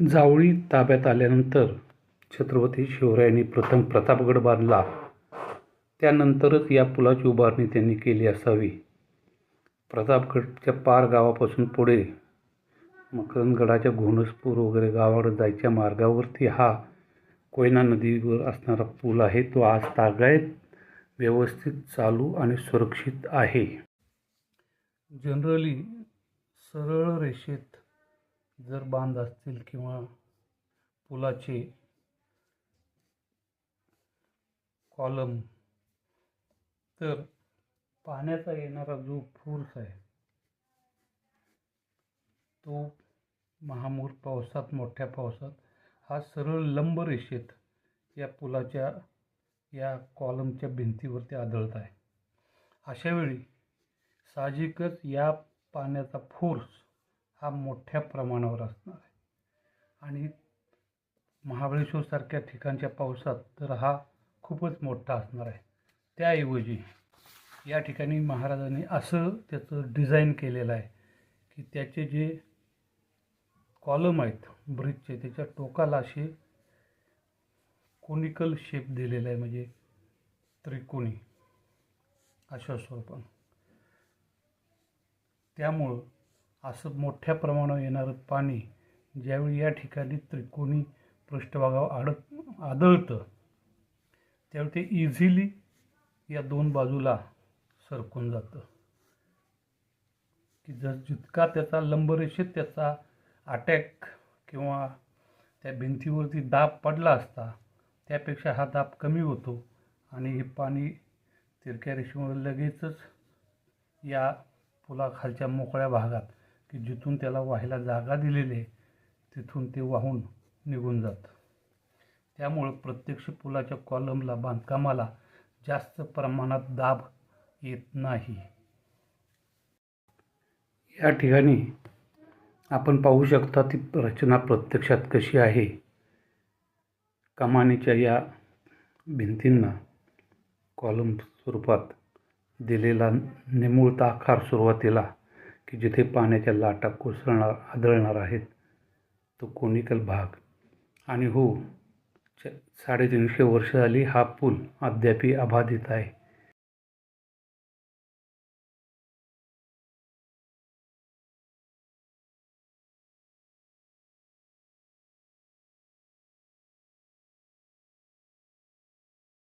जावळी ताब्यात आल्यानंतर छत्रपती शिवरायांनी प्रथम प्रतापगड बांधला. त्यानंतरच या पुलाची उभारणी त्यांनी केली असावी. प्रतापगडच्या पार गावापासून पुढे मकरंदगडाच्या घोणसपूर वगैरे गावाकडे जायच्या मार्गावरती हा कोयना नदीवर असणारा पूल आहे. तो आज तागायत व्यवस्थित चालू आणि सुरक्षित आहे. जनरली सरळ रेषेत जर बांध असतील किंवा पुलाचे कॉलम तर पाण्याचा येणारा जो फोर्स आहे तो महामूर पावसात मोठ्या पावसात हा सरळ लंब रेषेत या पुलाच्या या कॉलमच्या भिंतीवरती आढळत आहे. अशावेळी साहजिकच या पाण्याचा फोर्स हा मोठ्या प्रमाणावर असणार आहे. आणि महाबळेश्वरसारख्या ठिकाणच्या पावसात तर हा खूपच मोठा असणार आहे. त्याऐवजी या ठिकाणी महाराजांनी असं त्याचं डिझाईन केलेलं आहे की त्याचे जे कॉलम आहेत ब्रिजचे त्याच्या टोकाला असे कोनिकल शेप दिलेला आहे म्हणजे त्रिकोणी अशा स्वरूपानं. त्यामुळं असं मोठ्या प्रमाणावर येणारं पाणी ज्यावेळी या ठिकाणी त्रिकोणी पृष्ठभागावर आडत आदळतं त्यावेळी ते इझिली या दोन बाजूला सरकून जातं. की जर जितका त्याचा लंबरेषेत त्याचा अटॅक किंवा त्या भिंतीवरती दाब पडला असता त्यापेक्षा हा दाब कमी होतो आणि हे पाणी तिरक्या रेषेमुळे लगेचच या पुलाखालच्या मोकळ्या भागात की जिथून त्याला व्हायला जागा दिलेली आहे तिथून ते वाहून निघून जातं. त्यामुळं प्रत्यक्ष पुलाच्या कॉलमला बांधकामाला जास्त प्रमाणात दाब येत नाही. या ठिकाणी आपण पाहू शकता ती रचना प्रत्यक्षात कशी आहे. कमानीच्या या भिंतींना कॉलम स्वरूपात दिलेला निमूळता आकार सुरुवातीला की जिथे पाण्याच्या लाटा कोसळणार आदळणार आहेत तो कोनिकल भाग. आणि हो च साडेतीनशे वर्ष झाली हा पूल अद्यापही अबाधित आहे.